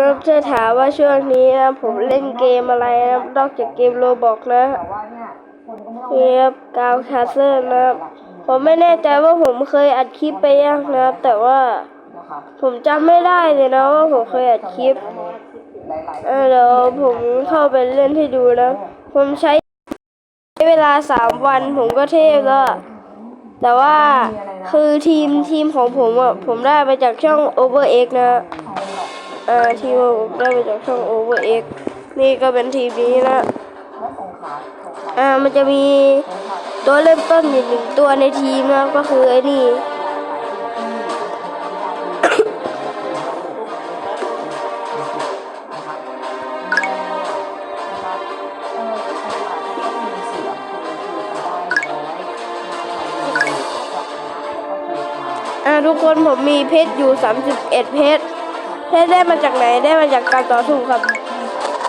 นับจะถามว่าช่วงนี้นะผมเล่นเกมอะไรนะนอกจากเกมโรบอกนะเนี่ยคนก็ไม่ต้องนี่ครับกาวคาเซอร์นะครับผมไม่แน่ใจว่าผมเคยอัดคลิปไปยังนะแต่ว่า ผมจำไม่ได้เลยนะว่าผมเคยอัดคลิปเออเดี๋ยวผมเข้าไปเล่นให้ดูนะผมใช้เวลาสามวันผมก็เทพแล้วอะแต่ว่าคือทีมทีมของผมอะผมได้มาจากช่อง OverX นะ อ่าทีมผมได้มาจากช่อง OverX นี่ก็เป็นทีมนี้นะแล้วสงขลาสงขลาอ่ามันจะมีตัวเริ่มต้นอยู่หนึ่งตัวในทีมนะก็คือไอ้นี่อ่าทุกคนผมมีเพชรอยู่ 31 เพชร เพชรได้มาจากไหนได้มาจากการต่อสู้ครับ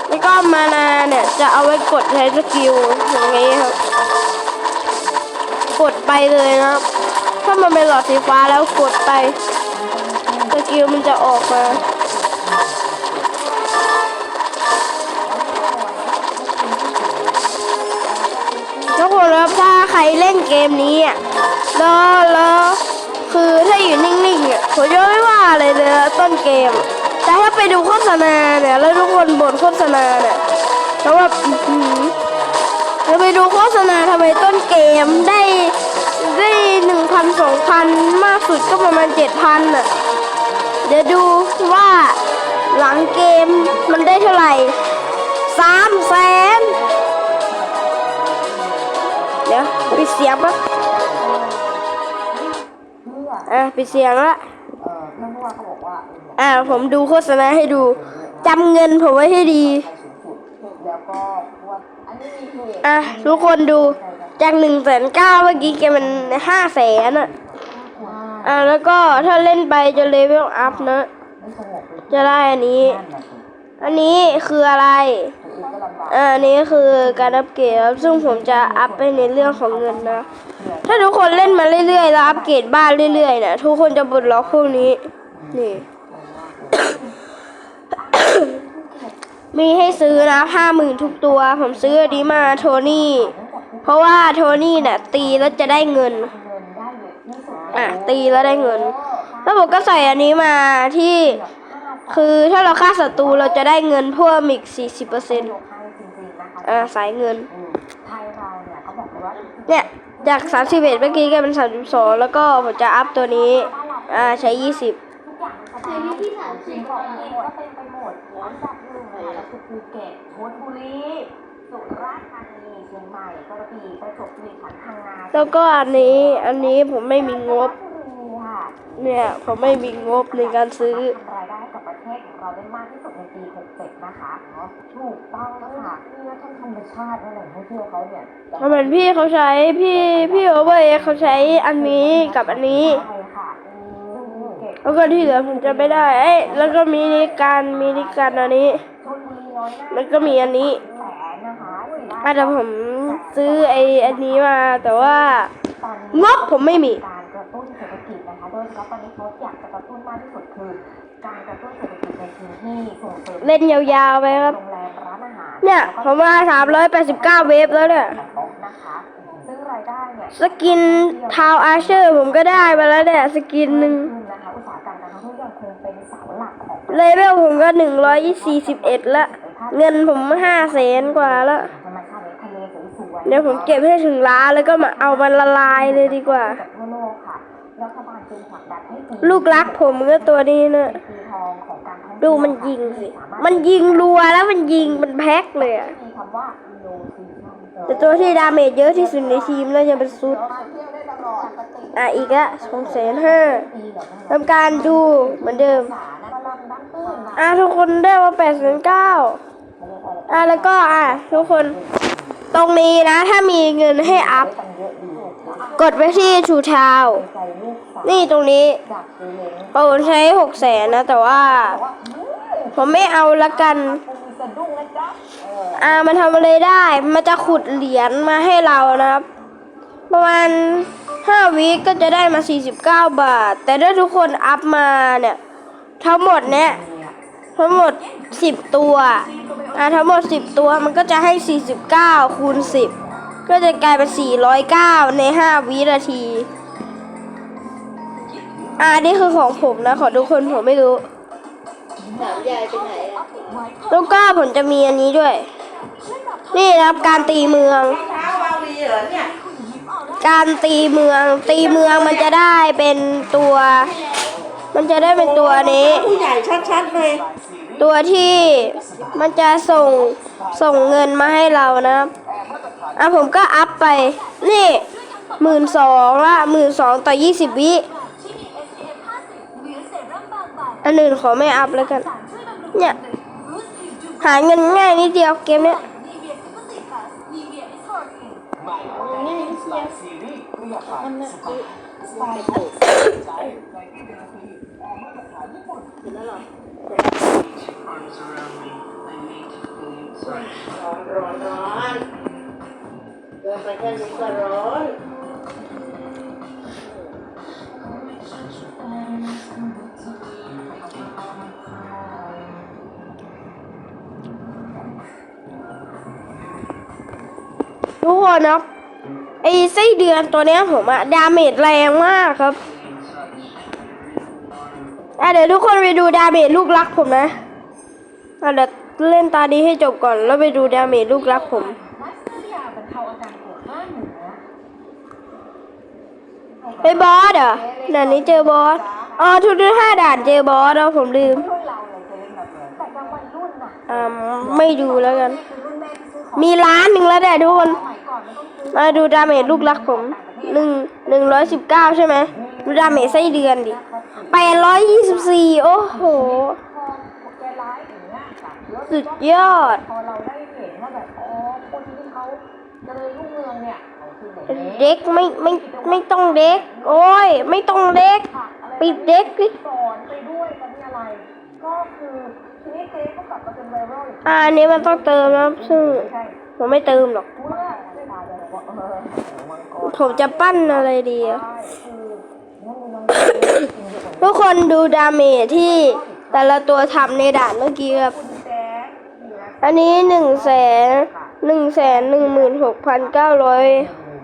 แล้วก็มานาเนี่ยจะเอาไว้กดใช้สกิลอย่างนี้ครับ กดไปเลยนะครับ ถ้ามันเป็นหลอดสีฟ้าแล้วกดไปสกิลมันจะออกมาทุกคนครับถ้าใครเล่นเกมนี้อะแล้วแล้วคือถ้าอยู่นิ่งๆอะผมจะไม่ว่าอะไรเลยต้นเกม ถ้าไปดูโฆษณาเนี่ยแล้วทุกคนบ่นโฆษณาเนี่ยแล้วแบบอือหือจะไปดูโฆษณาทำไมต้นเกมได้ได้หนึ่งพันสองพันมากสุดก็ประมาณเจ็ดพันอะเดี๋ยวดูว่าหลังเกมมันได้เท่าไหร่สามแสนเดี๋ยวปิดเสียงปะเออะปิดเสียงละ เอ่อเพื่อนผู้ว่าเขาบ อ่าผมดูโฆษณาให้ดูจำเงินผมไว้ให้ดีใครสูงสุดแล้วก็ว่าอันนี้มีเพจอะทุกคนดูจากหนึ่งแสนเก้าเมื่อกี้แกมันห้าแสนอะว่าแล้วก็ถ้าเล่นไปจะเลเวลอัพนะ จะได้อันนี้ อันนี้คืออะไรอ่าอันนี้คือการอัปเกรดครับซึ่งผมจะอัพไปในเรื่องของเงินนะ ถ้าทุกคนเล่นมาเรื่อยๆแล้วอัปเกรดบ้านเรื่อยๆนี่ยทุกคนจะบดล็อกพวกนี้ นี่ มีให้ซื้อนะห้าหมื่นทุกตัว ผมซื้ออันนี้มาโทนี่ เพราะว่าโทนี่เนี่ยตีแล้วจะได้เงิน อะตีแล้วได้เงิน แล้วผมก็ใส่อันนี้มาที่คือถ้าเราฆ่าศัตรูเราจะได้เงินเพิ่มอีก40%ยกให้จริงๆนะคะอ่าสายเงิน เนี่ยเขากเลยว่าเนี่ยจาก31เมื่อกี้กลายเป็น32แล้วก็ผมจะอัพตัวนี้ อ่าใช้20ทุกอย่างมันสบ คือภูเก็ตชลบุรีสุราษฎร์ธานีเชียงใหม่กระบี่ประจวบคีรีขันธ์พังงาแล้วก็อันนี้อันนี้ผมไม่มีงบ เนี่ย ผมไม่มีงบในการซื้อ ทำรายได้ให้กับประเทศของเราได้มากที่สุดในปี 67 นะคะเนาะถูกต้องค่ะนี่นะท่านธรรมชาติและแหล่งท่องเที่ยวเขาเนี่ยเพราะเหมือนพี่เขาใช้พี่พี่โอเวอร์เขาใช้อันนี้กับอันนี้ ใช่ค่ะซึ่งภูเก็ต แล้วก็ที่เหลือผมจะไม่ได้ เอ้ยแล้วก็มีนิการมีนิการอันนี้ แล้วก็มีอันนี้แสนนะคะอาจจะผมซื้อไออันนี้มาแต่ว่าตอนนี้งบผมไม่มีการกระตุ้นเศรษฐกิจนะคะโดยเฉพาะตอนนี้เขาอยากจะกระตุ้นมากที่สุดคือการกระตุ้นเศรษฐกิจในพื้นที่ส่งเสริมเล่นยาวๆไปครับโรงแรมร้านอาหารเนี่ยผมมา389เวฟแล้วเนี่ยโต๊ะนะคะซึ่งรายได้เนี่ยสกินทาวอาเชอร์ผมก็ได้มาแล้วเนี่ยสกินหนึ่งขึ้นนะคะอุตสาหกรรมการท่องเที่ยวยังคงเป็นเสาหลักของเลเวลผมก็141ละ เงินผม5แสนกว่าแล้วธรรมชาติในทะเลสวยๆเดี๋ยวผมเก็บให้ถึงล้านแล้วก็มาเอามันละลายเลยดีกว่าจากทั่วโลกค่ะรัฐบาลจึงผลักดันให้ปีลูกรักผมก็ตัวนี้เนะปีทองของการท่องเที่ยวดูมันยิงสิ มันยิงรัวแล้วมันยิงมันแพ็คเลยอะมีคำว่า low season แต่ตัวที่ดาเมจเยอะที่สุดในทีมน่าจะเป็นซุดมาเที่ยวได้ตลอดปกติอะอีกละสองแสนห้าปีเหรอคะทำการดูเหมือนเดิมสานะกำลังดังตื้นนะอะทุกคนได้ว่าแปดแสนเก้า อะแล้วก็อะทุกคน ตรงนี้นะ ถ้ามีเงินให้อัพ กดไปที่ชูทาว นี่ตรงนี้จากซื้อนใช้หกแสนนะ แต่ว่า ผมไม่เอาละกันอออ่ามันทำอะไรได้ มันจะขุดเหรียญมาให้เรานะครับ ประมาณห้าวิก็จะได้มา 49 บาท แต่ถ้าทุกคนอัพมาเนี่ย ทั้งหมดเนี่ย ทั้งหมดสิบตัวอ่าทั้งหมดสิบตัวมันก็จะให้สี่สิบเก้าคูณสิบก็จะกลายเป็นสี่ร้อยเก้าในห้าวินาทีอ่านี่คือของผมนะ ขอทุกคนผมไม่รู้ถามยายไปไหนอะแล้วก็ผมจะมีอันนี้ด้วย นี่นะครับการตีเมือง เช้าวาวีเหรอเนี่ย การตีเมือง ตีเมืองมันจะได้เป็นตัว มันจะได้เป็นตัวนี้ ผู้ใหญ่ชัดๆเลยตัวที่มันจะส่งส่งเงินมาให้เรานะครับอะผมก็อัพไป นี่หมื่นสองละหมื่นสองต่อยี่สิบวิอันอื่นขอไม่อัพแล้วกัน เนี่ย หาเงินง่ายนิดเดียวเกมเนี้ย มันน่ะคือไปถูกเสร็จแล้วเหรอร้อนร้อนร้อนเดินไปแค่นี้ก็ร้อนทุกคนครับไอ้ไส้เดือนตัวเนี้ยผมอะดาเมจแรงมากครับ อะเดี๋ยวทุกคนไปดูดาเมจลูกรักผมนะอะเดี๋ยวเล่นตานี้ให้จบก่อนแล้วไปดูดาเมจลูกรักผมไปบอสเหรอด่านนี้เจอบอส อ๋อทุกๆห้าด่านเจอบอสแล้วผมลืมอ่าไม่ดูแล้วกันคือรุ่นแม่ที่ซื้อของมีล้านหนึ่งแล้วแต่ทุกคนสมัยก่อนมันต้องซื้อมาดูดาเมจลูกรักผมหนึ่งหนึ่งร้อยสิบเก้าใช่ไหม ดูดาเมจไส้เดือนดิแปดร้อยยี่สิบสี่โอ้โหพอใจร้ายอย่างเงี้ยค่ะแล้วสุดยอด พอเราได้เห็นว่าแบบอ๋อคนที่เขาเจริญรุ่งเรืองเนี่ยเขาคืออย่างนี้เด็กไม่ไม่ไม่ต้องเด็ก โอ้ย ไม่ต้องเด็กผักอะไรปิดเด็กดิสอนไปด้วยกันที่อะไร ก็คือทีนี้เจ๊ก็กลับมาเป็นไวรัลอีกอ่าอันนี้มันต้องเติมนะซึ่งใช่ผมไม่เติมหรอก เมื่อได้มาเลยบอกว่าเออมังกรผมจะปั้นอะไรดีอะ ได้คือนั่นมันจริงๆ ทุกคนดูดาเมจที่แต่ละตัวทำในด่านเมื่อกี้ครับ อันนี้หนึ่งแสนหนึ่งแสนหนึ่งหมื่นหกพันเก้าร้อย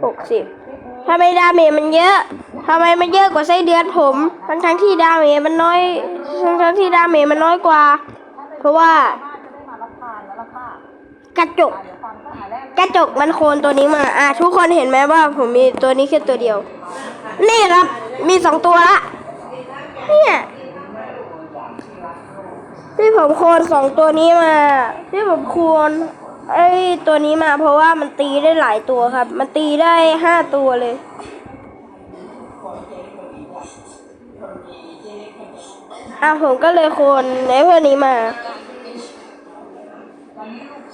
หกสิบทำไมดาเมจมันเยอะทำไมมันเยอะกว่าไส้เดือนผมทั้งทั้งๆที่ดาเมจมันน้อยทั้งทั้งๆที่ดาเมจมันน้อยกว่า เพราะว่ากระจกกรกกระจกมันโคนตัวนี้มา อะทุกคนเห็นไหมว่าผมมีตัวนี้แค่ตัวเดียว นี่ครับ มีสองตัวละเนี่ยที่ผมโคนสองตัวนี้มา ที่ผมโคนไอ้ตัวนี้มาเพราะว่ามันตีได้หลายตัวครับ มันตีได้ห้าตัวเลย อะผมก็เลยโคนไอ้พวกนี้มา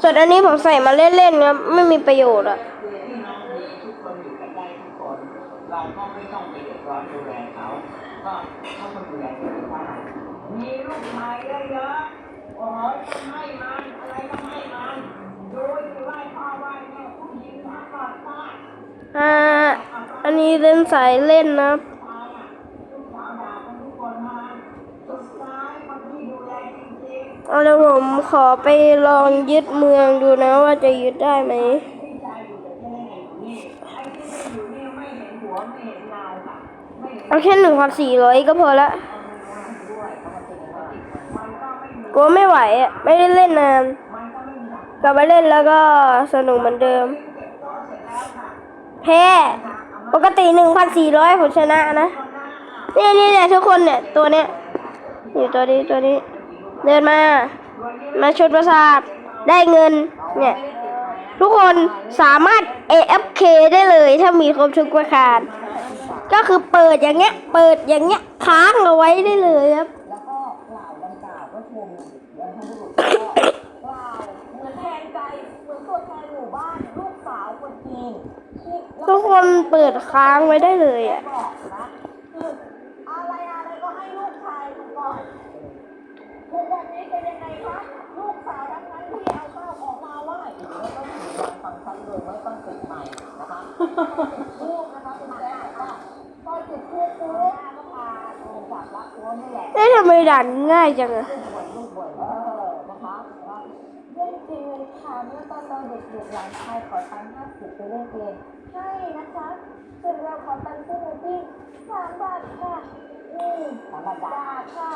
ส่วนอันนี้ผมใส่มาเล่นๆครับไม่มีประโยชน์อะ เราก็ไม่ต้องไปเดือดร้อนดูแลเขาก็เขาคนดูแลตัวเองได้มีลูกชายเยอะๆโอ้ยต้องให้มันอะไรต้องให้มันดูสิไหว้พ่อไหว้แม่ผู้หญิงทำก่อนป้าอ่าอันนี้เล่นสายเล่นนะครับตายอะลูกสาวด่ากันทุกคนมาสุดท้ายคนที่ดูแลจริงๆเอาแล้วผมขอไปลองยึดเมืองดูนะว่าจะยึดได้ไหม เอาแค่หนึ่งพันสี่ร้อยก็พอละด้วยเพราะมันเป็นอะไรมันก็ไม่มีกลัวไม่ไหวอะ ไม่ได้เล่นนานกลักกลับมาเล่นแล้วก็สนุกเหมือนเดิม แพ้ ปกติหนึ่งพันสี่ร้อยผมชนะนะ นี่นี่เนี่ยทุกคนเนี่ยตัวเนี้ยอยู่ตัวนี้ตัวนี้ เดินมา มาชนประสาท ได้เงิน เนี่ย ทุกคนสามารถ AFK ได้เลยถ้ามีครบทุกประการ ก็คือเปิดอย่างเงี้ย เปิดอย่างเงี้ยค้างเอาไว้ได้เลยครับ แล้วก็กล่าวดังกล่าวก็ชมบรรพบุรุษก็กล่าวเหมือนแทนใจเหมือนตัวแทนหมู่บ้านลูกสาวคนจีนที่ทุกคนเปิดค้างไว้ได้เลยอะบอกนะคืออะไรอะไรก็ให้ลูกชายมันก่อนทุกวันนี้เป็นยังไงคะลูกสาวทั้งนั้นที่เอาข้าวออกมาไหว้แล้วก็ถือวันฟังชันเลยไม่ต้องติดใหม่นะคะลูกนะคะคุณแจ๊คว่า พอจุดทูบปุ๊บก็พาลงจากวัดโน้นนี่แหละเอ๊ะทำไมด่านง่ายจังอะลูกบ่นลูกบ่นว่าจริงเลยค่ะเมื่อตอนเราเด็กๆหลานชายขอตังค์ห้าสิบไปเล่นเกมใช่นะคะส่วนเราขอตังค์ซื้อหมูปิ้งสามบาทค่ะอืมสามบาทบาทค่ะ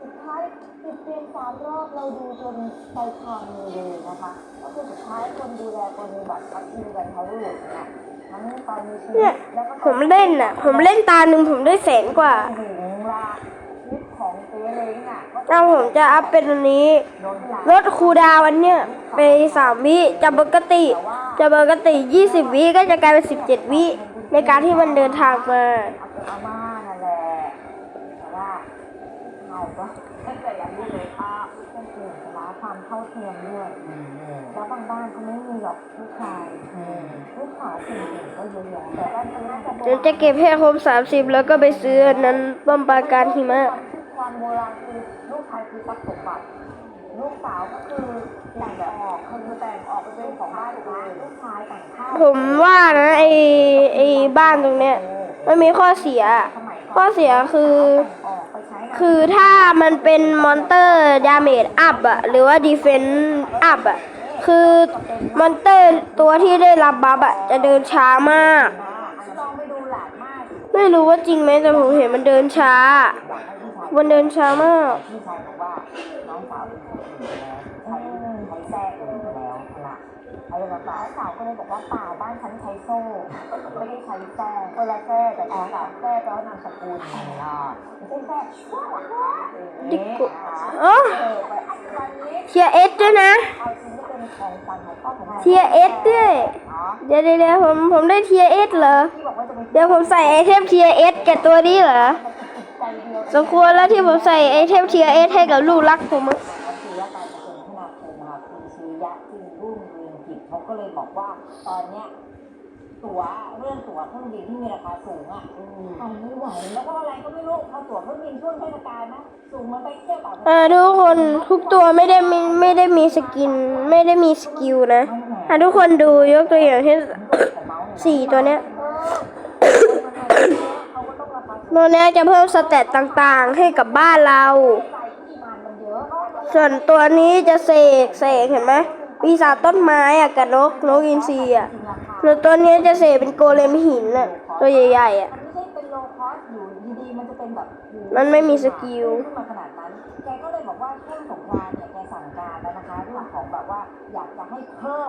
สุดท้ายติดเกมสามรอบเราดูจนใจพังเลยนะคะก็คือสุดท้ายคนดูแลคนมีบัตรพักดีกันเขาหลุดเนี่ยทั้งตอนมีชีวิ เนี่ยแล้วก็ผมเล่นอะ ผมเล่นตาหนึ่งผมได้แสนกว่าเอาผมจะอัพเป็นอันนี้โดนหลดคูดาวันเนี้ยไปสามวิจากปกติจากปกติยี่สิบวิก็จะกลายเป็นสิบเจ็ดวิในการที่มันเดินทางมา ความเท่าเทียมด้วยอืมอืมแล้วบางบ้านเขาไม่มีหรอกลูกชายอืมลูกสาวเก่งๆก็เยอะแยะแต่บ้านเขาน่าจะโบเดี๋ยวจะเก็บให้ครบสามสิบแล้วก็ไปซื้ออันนั้นบำปาการหิมะ ความโบราณคือลูกชายคือทรัพย์สมบัติลูกสาวก็คือแต่งแบบออกคือแต่งออกไปเป็นของบ้านเลยลูกชายแต่งข้าวผมว่านะไอไอบ้านตรงเนี้ยมันมีข้อเสียสมัยก่อนข้อเสียคือ คือถ้ามันเป็นมอนเตอร์ดาเมจอัพอะหรือว่าดีเฟนซ์อัพอะคือมอนเตอร์ตัวที่ได้รับบัฟอะจะเดินช้ามาก ไม่รู้ว่าจริงไหมแต่ผมเห็นมันเดินช้า มันเดินช้ามากพี่ชายบอกว่าน้องสาวเป็นคนอื่นแล้วใช้ใช้แทรกอื่แล้วนะไอ้แบบสาวสาวก็เลยบอกว่าเปล่าบ้านฉันใช้โซ่ไม่ได้ใช้แทรกคนละแทรกแต่อ๋อสาวแทรกแปลว่านามสกุลอ่าไม่ใช่แทรกดิกุเออ๋ออไปอันนี้เทียเอสด้วยนะเทียเอสด้วยเดี๋ยวเดี๋ยวผมผมได้เทียเอสเหรอ เดี๋ยวผมใส่ไอเทมเทียเอสแก่ตัวนี้เหรอ สมควรแล้วที่ผมใส่ไอเทมเทียเอสให้กับลูกรักผมอะก็คือว่าการจะเป็นธนาคมนะคะคุณชียะจึงรุ่งเรืองกิจเขาก็เลยบอกว่าตอนเนี้ยตั๋วเรื่องตั๋วเครื่องบินที่มีราคาสูงอะเอาไม่ไหวแล้วก็อะไรก็ไม่รู้พอตั๋วเครื่องบินช่วงเทศกาลนะสูงมันไปเที่ยวต่างประเทศอ่าทุกคนทุกตัวไม่ได้มีไม่ได้มีสกิน ไม่ได้มีสกิลนะอ่าทุกคนดูยกตัวอย่างเช่นสี่ตัวเนี้ยเขา ก็ต้องราคาสูงตัวนี้จะเพิ่มสเตตต่างๆ ให้กับบ้านเรา ส่วนตัวนี้จะเสกเสกเห็นไหมปีศาจต้นไม้อะกับนกนกอินทรีอะส่วนตัวนี้จะเสกเป็นโกเลมหินอะตัวใหญ่ๆอะมันไม่มีสกิล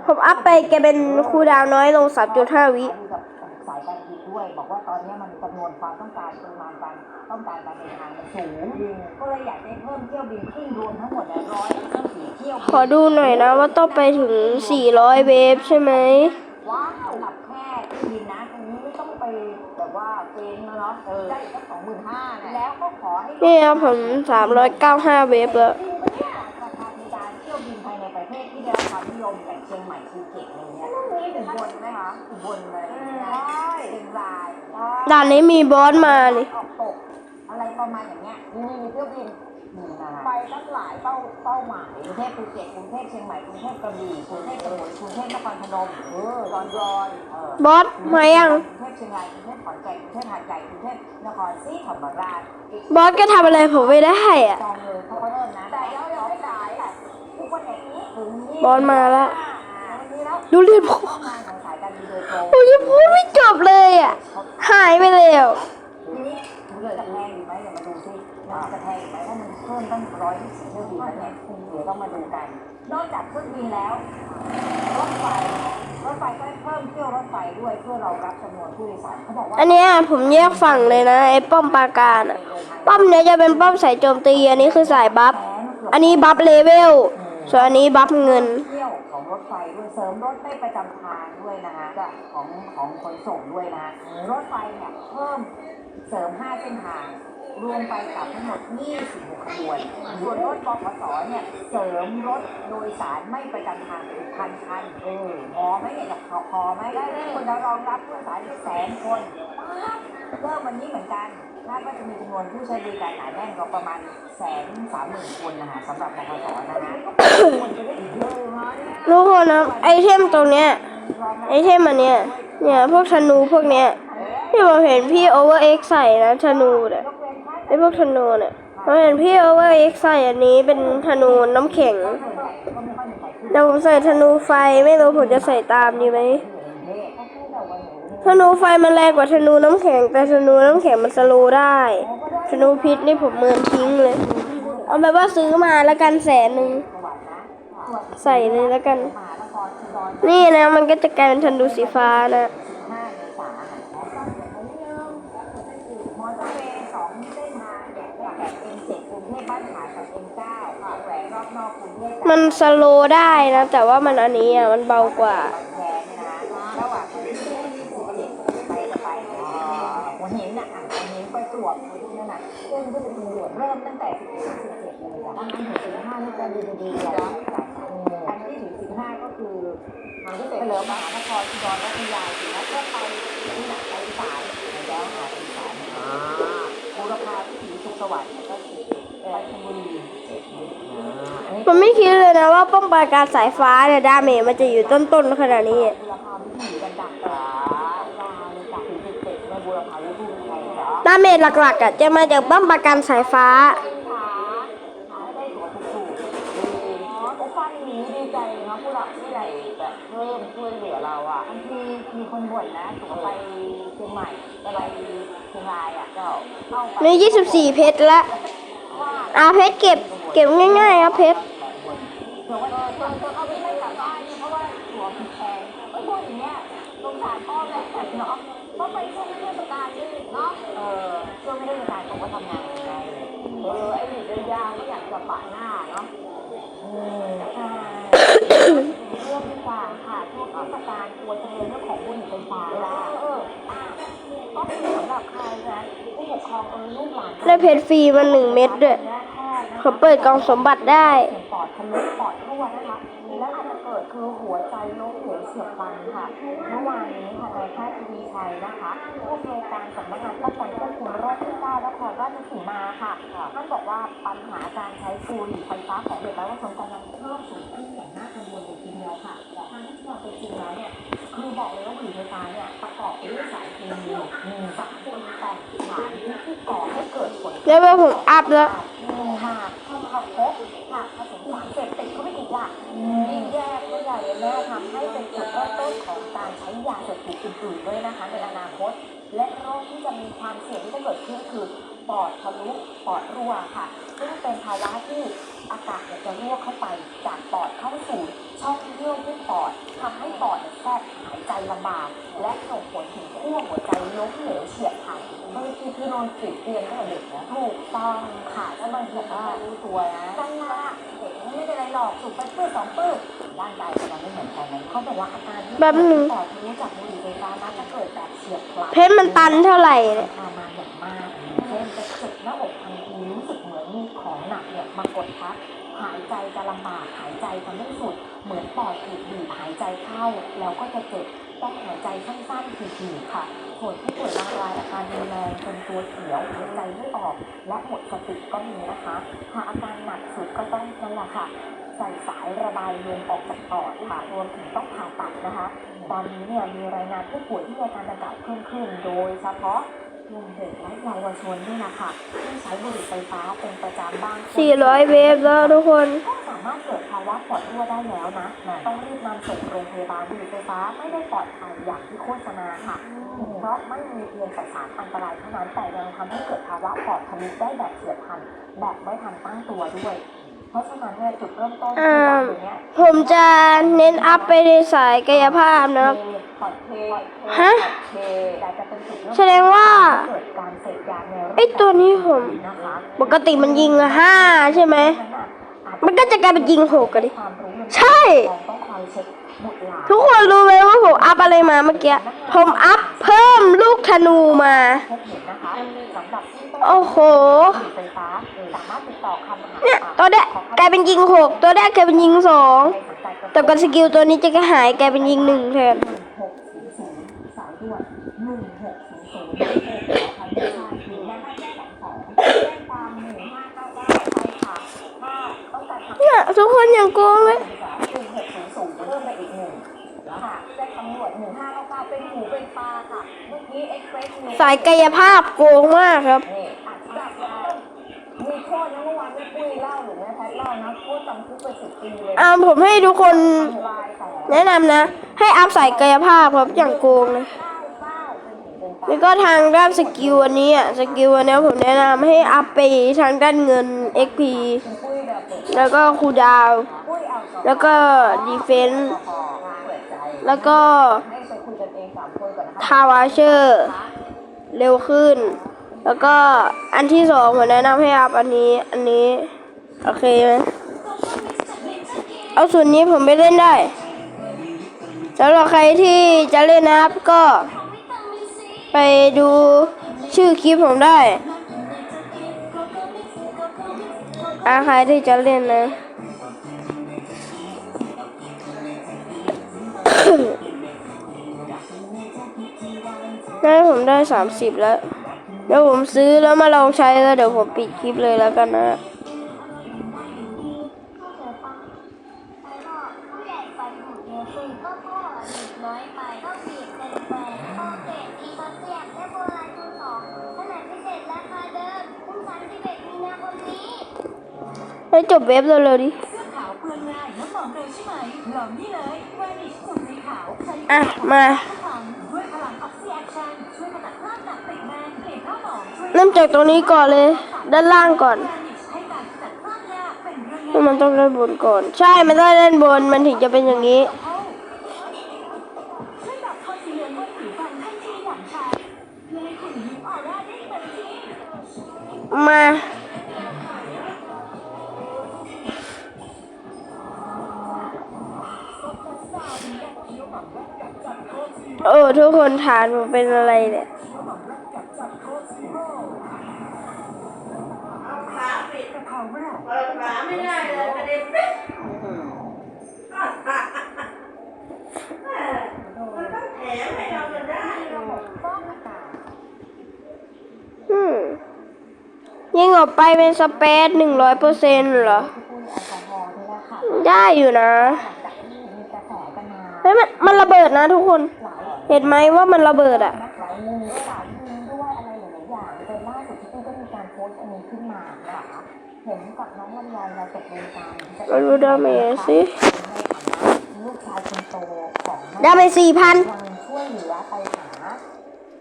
ผมอัพไปแกเป็นคูดาวน้อยลง 3.5 วิายการบินด้วย บอกว่าตอนนี้มันจำนวนความต้องการปริมาณการต้องการการเดินทางมันสูง ก็เลยอยากจะให้เพิ่มเที่ยวบินขึ้นรวมทั้งหมดเนี่ยร้อยเพิ่มสี่เที่ยวขอดูหน่อยนะว่าต้องไปถึง 400 เวฟใช่ไหมว้าวหลับแค่เครื่องบินนะตรงนี้ไม่ต้องไปแบบว่าเกณฑ์แล้วเนาะเออได้แค่สองหมื่นห้าแล้วก็ขอให้นี่ครับผม395 เวฟแล้วจริงปะเนี่ยราคาในการเที่ยวบินภายในประเทศที่ได้รับความนิยมอย่างเชียงใหม่ภูเก็ตอะไรเงี้ยอุบลไหมคะอุบลอะไรอย่างเงี้ยเชียงราย ด่านนี้มีบอสมาเลยออกตกอะไรประมาณอย่างเงี้ยนี่มีเที่ยวบินนี่นะไปตั้งหลายเป้าเป้าหมายกรุงเทพภูเก็ตกรุงเทพเชียงใหม่กรุงเทพกระบี่กรุงเทพสมุทรกรุงเทพนครพนมเออดอนยอยเออบอสมายังกรุงเทพเชียงรายกรุงเทพขอนแก่นกรุงเทพหาดใหญ่กรุงเทพนครศรีธรรมราชบอสก็ทำอะไรผมไม่ได้อะจองเลยเขาก็เริ่มนะแต่ยังยังไม่ขายอะทุกวันนี้ถึงนี่บอสมาแล้ววันนี้แล้วดูเรียนผม งานของสายการบินโดยตรงผมยังพูดไม่จบเลยอะ หายไปแล้วทีนี้มันจะแพงอยู่ไหมเดี๋ยวมาดูซิมันจะแพงอยู่ไหมเพราะมันเพิ่มตั้งร้อยยี่สิบเที่ยวบินแล้วเนี่ยเดี๋ยวต้องมาดูกัน นอกจากเครื่องบินแล้ว รถไฟ รถไฟก็เพิ่มเที่ยวรถไฟด้วยเพื่อเรารับจำนวนผู้โดยสารเขาบอกว่าอันเนี้ยผมแยกฝั่งเลยนะไอ้ป้อมปราการอะป้อมเนี้ยจะเป็นป้อมสายโจมตีอันนี้คือสายบัฟ อันนี้บัฟเลเวล ส่วนอันนี้บัฟเงิน เที่ยวของรถไฟด้วย เสริมรถไม่ประจำทางด้วยนะคะกับของของขนส่งด้วยนะรถไฟเนี่ยเพิ่มเสริม 5 เส้นทาง รวมไปกับทั้งหมด 26 ขบวน ส่วนรถบขสเนี่ยเสริมรถโดยสารไม่ประจำทางอีกพันคันเออพอไหมเนี่ยพอพอไหมได้คนจะรองรับผู้โดยสารแสนคนเริ่มวันนี้เหมือนกัน คาดว่าจะมีจำนวนผู้ใช้บริการหนาแน่นก็ประมาณแสนสามหมื่นคนนะคะสำหรับบขสนะคะคนจะได้อีกเยอะนะเนี่ยทุกคนนะไอเทมตรงเนี้ยไอเทมอันเนี้ยเนี่ยพวกธนูพวกเนี้ยที่ผมเห็นพี่โอเวอร์เอ็กใส่นะธนูเนี่ยไอพวกธนูเนี่ยผ่านผมเห็นพี่โอเวอร์เอ็กใส่อันนี้เป็นธนูน้ำแข็งเดี๋ยวผมใส่ธนูไฟไม่รู้ผมจะใส่ตามดีไหม ธนูไฟมันแรงกว่าธนูน้ำแข็ง แต่ธนูน้ำแข็งมันสโลได้ธนูพิษนี่ผมเมินทิ้งเลย เอาแบบว่าซื้อมาแล้วกันแสนหนึ่งใส่เลยแล้วกัน นี่นะมันก็จะกลายเป็นธนูสีฟ้านะมันสโลได้นะ แต่ว่ามันอันนี้อะมันเบากว่า บางแคเนี่ยนะระหว่างวันที่17ไปจะไปหัวหินน่ะอะหัวหินไปตรวจนั่นน่ะซึ่งก็จะตำรวจเริ่มตั้งแต่17 17 เลยจ้ะดังนั้นถึง15นี่จะดีดีๆเลยอันที่ถึง15ก็คือทางพิเศษเฉลิมมหานครอุดรรัตยาสิแล้วก็ไปที่ไหนไปสายแล้วหาไปสายบูรพาวิถีสุขสวัสดิ์ก็คือไปชลบุรีมันไม่คิดเลยนะว่าป้องกันการสายฟ้าเนี่ยดาเมจมันจะอยู่ต้นๆขนาดนี้ บูรพาวิถีกันดักตาลาเลยจากถึงสิบเจ็ดในบูรพาวิถีไทยเหรอ ดาเมจหลักๆอะจะมาจากป้องกันสายฟ้าได้หัวถูกๆดีโอ้ฟันนี้ดีใจเนาะผู้หลักผู้ใหญ่แบบเพิ่มช่วยเหลือเราอะบางทีมีคนบ่นนะตัวไปเชียงใหม่จะไปเชียงรายอะเจ้า เข้าไปใน24เพชรละอาเพชรเก็บเก็บง่ายๆครับเพชรเผื่อว่าเออเธอเธอเข้าไปไม่กลับบ้านเราะว่าหัวผิดแพงไม่พูดอย่างเงี้ยสงเปช่วงเทศกาลด้วยเนาะเออช่วงเทศกาลผมก็ทำงานไงเออไอ้หลีเดินยาวไม่อยากจะปะหน้าเอองดีกว่าค่ะช่วงเทศกาลควรจะเรียนเรื่องของบุหรี่ไฟฟ้าละเอออะก็คือสำหรับใครนะผู้ ปกครองเออลูกหลานได้เพชรฟรีมาหนึ่งเม็ดด้วย เขาเปิดกล่องสมบัติได้ ปอดทะลุปอดรั่วนะคะ และอาจจะเกิดคือหัวใจล้มเหลวเฉียบพลันค่ะ เมื่อวานนี้ค่ะนายแพทย์ทวีชัยนะคะผู้อำนวยการสำนักงานป้องกันควบคุมโรคที่9นครราชสีมาค่ะท่านบอกว่าปัญหาการใช้บุหรี่ไฟฟ้าของเด็กและเยาวชนกำลังเพิ่มสูงขึ้นอย่างน่ากังวลเลยทีเดียวค่ะทางที่ความเป็นจริงแล้วเนี่ยคือบอกเลยว่าบุหรี่ไฟฟ้าเนี่ยประกอบไปด้วยสารเคมีหนึ่งสารเป็นแต่งสารที่ก่อให้เกิดผลแล้วว่าผมอัพแล้วหากเข้ามาพบหากผสม ยิ่งแย่ก็ใหญ่แม่ทำให้เป็นจุดเริ่มต้นของการใช้ยาเสพติดอื่นๆด้วยนะคะในอนาคต และโรคที่จะมีความเสี่ยงที่จะเกิดขึ้นคือ ปอดทะลุปอดรั่วค่ะซึ่งเป็นภาวะที่อากาศเนี่ยจะรั่วเข้าไปจากปอดเข้าสู่ช่องเยื่อหุ้มปอดทำให้ปอดเนี่ยแทบหายใจลำบากและส่งผลถึงขั้วหัวใจล้มเหลวเฉียบพลันบางทีคือนอนติดเตียงตั้งแต่เด็กนะถูกต้องค่ะแล้วบางทีว่ารู้ตัวนะตั้งหน้าเด็กไม่เป็นไรหรอกสูบไปเพื่อสองปื้อร่างกายเราไม่เหมือนกันนะเขาบอกว่าอาการที่แบบหนึ่งปอดทะลุจากบุหรี่ไฟฟ้านั้นจะเกิดแบบเฉียบพลันเพชรมันตันเท่าไหร่เนี่ยทรมานอย่างมาก เช่นจะเจ็บหน้าอกทันทีรู้สึกเหมือนมีของหนักเนี่ยมากดทับหายใจจะลำบากหายใจจะไม่สุด เหมือนปอดถูกบีบหายใจเข้า แล้วก็จะเจ็บต้องหายใจสั้นๆถี่ๆค่ะส่วนผู้ป่วยบางรายอาการรุนแรงจนตัวเขียวหายใจไม่ออก และหมดสติก็มีนะคะหากอาการหนักสุดก็ต้องนั่นแหละค่ะใส่สายระบายลมออกจากปอดค่ะรวมถึงต้องผ่าตัดนะคะ ตอนนี้เนี่ยมีรายงานผู้ป่วยที่มีอาการดังกล่าวเพิ่มขึ้น โดยเฉพาะ กลุ่มเด็กและเยาวชนนี่นะคะที่ใช้บุหรี่ไฟฟ้าเป็นประจำบ้างคน400 เวฟแล้วทุกคน ก็สามารถเกิดภาวะปอดรั่วได้แล้วนะ ต้องรีบนำส่งโรงพยาบาลบุหรี่ไฟฟ้าไม่ได้ปลอดภัยอย่างที่โฆษณาค่ะ เพราะไม่มีเพียงแต่สารอันตรายเท่านั้นแต่ยังทำให้เกิดภาวะปอดทะลุได้แบบเฉียบพลันแบบไม่ทันตั้งตัวด้วย เพราะฉะนั้นเนี่ยจุดเริ่มต้นที่เราอยู่เนี่ยผมจะเน้นอัพไปในสายกายภาพนะครับปอดเทฮะ เทแต่จะเป็นจุดเริ่มแสดงว่า เกิดการเสพยาในรูปไอ้ตัวนี้ผม นะคะปกติมันยิงอะห้าใช่ไหมมันก็จะกลายเป็นยิงหกกันดิ ความรู้มันใช่ ต้องคอยเช็คบุตรหลาน ทุกคนรู้ไหมว่าผมอัพอะไรมาเมื่อกี้ ผมอัพเพิ่มลูกธนู โอ้โหสามารถติดต่อคำหาเนี่ยตัวเนี้ยกลายเป็นยิงหกตัวแรกกลายเป็นยิงสองแต่กับสกิลตัวนี้จะหายกลายเป็นยิงหนึ่งแทนเก้าเก้าใช่ค่ะถ้าต้องการทำเนี่ยทุกคนอย่างโกงเลย หนึ่งหกศูนย์ศูนย์เพิ่มไปอีกหนึ่งค่ะแจ้งตำรวจหนึ่งห้าเก้าเก้าเป็นหมูเป็นปลาค่ะ เมื่อกี้เอ็กซ์เพรสสายกายภาพโกงมากครับ นี่อัดจับได้มีโทษนะโทษจำคุกไปสิบปีเลยอ่าผมให้ทุกคนลายแต่แนะนำนะ ให้อัพสายกายภาพครับอย่างโกงเลยแล้วก็ทางด้านสกิลอันนี้อะสกิลอันเนี้ยผมแนะนำให้อัพไปทางด้านเงิน XP ปุ้ยแบบเปิดแล้วก็คูลดาวน์ปุ้ยเอาต่อแล้วก็ดีเฟนส์พอเปิดใจ แล้วก็ให้ไปคุยกันเองสามคนก่อนนะคะทาวาเชอร์เร็วขึ้น แล้วก็อันที่สองผมแนะนำให้อัพอันนี้อันนี้ โอเคไหมเอาส่วนนี้ผมไปเล่นได้สำหรับใครที่จะเล่นนะครับก็ ไปดูชื่อคลิปผมได้อาใครที่จะเล่นนะ ได้ผมได้สามสิบแล้ว เดี๋ยวผมซื้อแล้วมาลองใช้แล้วเดี๋ยวผมปิดคลิปเลยแล้วกันนะใหญ่ไปหูเยอะคือก็พ่อเด็กน้อยไปก็บีบเป็นแฟนพ่อเกรดอีกเสียบและโบราณคูณสองขนาดพิเศษราคาเดิมพรุ่งสามสิบเอ็ดมีนาคมนี้ให้จบเว็บเร็วๆดิเสื้อขาวเปลืองงายแล้วหอมเร็วใช่ไหมลอนี่เลย อะ มาเริ่มจากตรงนี้ก่อนเลย ด้านล่างก่อนมันต้องด้านบนก่อน ใช่ มันต้องด้านบน มันถึงจะเป็นอย่างนี้ มา โอ้ทุกคนฐานผมเป็นอะไรเนี่ยเอาขาปิดเปิดขาไม่ได้เลยกระเด็นปิ๊บมันต้องแถมให้เราจนได้หรอกฟอกอากาศอืมยิงออกไปเป็นสเปซหนึ่งร้อยเปอร์เซ็นต์เหรอที่ปุ้ยแอลกอฮอล์นี่แหละค่ะได้อยู่นะหลังจากที่มีกระแสกันมาเฮ้ยมันมันระเบิดนะทุกคนหลาย เห็นไหมว่ามันระเบิดอะหลายมุมด้วยหลายมุมด้วยอะไรหลายๆอย่างจนล่าสุดที่ปุ้ยก็มีการโพสต์อันนี้ขึ้นมานะคะเห็นกับน้องลำไยเราตกลงกันจะมาดูดาเมจสิในฐานะลูกชายคนโตของแม่ได้ไปสี่พันยังช่วยเหลือไปหา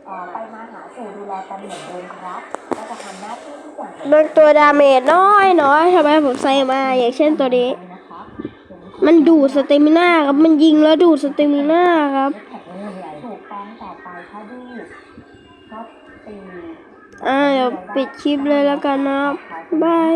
เอ่อไปมาหาสู่ดูแลกันเหมือนเดิมครับก็จะทำหน้าที่ทุกอย่างบางตัวดาเมจน้อยน้อยทำไมผมใส่มาอย่างเช่นตัวนี้นะคะมันดูดสเตมิน่าครับ มันยิงแล้วดูดสเตมิน่าครับ อ่าเดี๋ยวปิดคลิปเลยแล้วกันนะครับบาย